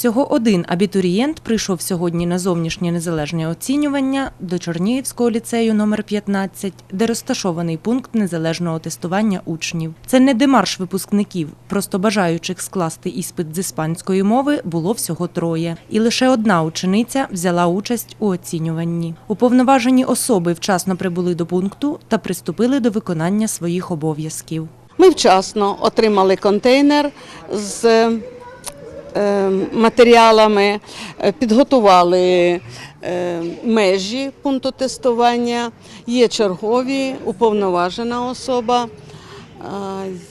Всього один абітурієнт прийшов сьогодні на зовнішнє незалежне оцінювання до Чернігівського ліцею номер 15, де розташований пункт незалежного тестування учнів. Це не демарш випускників, просто бажаючих скласти іспит з іспанської мови було всього троє. І лише одна учениця взяла участь у оцінюванні. Уповноважені особи вчасно прибули до пункту та приступили до виконання своїх обов'язків. Ми вчасно отримали контейнер з матеріалами, е, підготували е, межі пункту тестування, є чергові, уповноважена особа.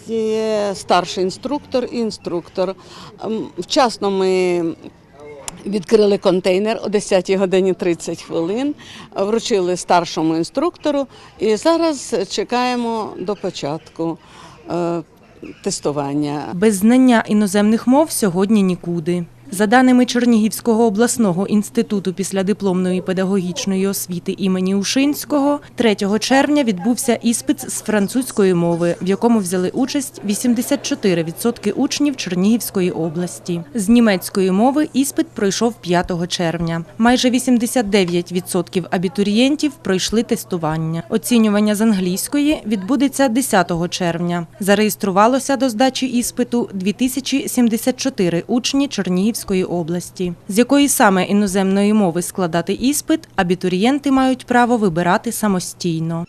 е, Є старший інструктор і інструктор. Вчасно ми відкрили контейнер о 10 годині 30 хвилин, вручили старшому інструктору і зараз чекаємо до початку е, тестування. Без знання іноземних мов сьогодні нікуди. За даними Чернігівського обласного інституту післядипломної педагогічної освіти імені Ушинського, 3 червня відбувся іспит з французької мови, в якому взяли участь 84% учнів Чернігівської області. З німецької мови іспит пройшов 5 червня. Майже 89% абітурієнтів пройшли тестування. Оцінювання з англійської відбудеться 10 червня. Зареєструвалося до здачі іспиту 2074 учні Чернігівської області. З якої саме іноземної мови складати іспит, абітурієнти мають право вибирати самостійно.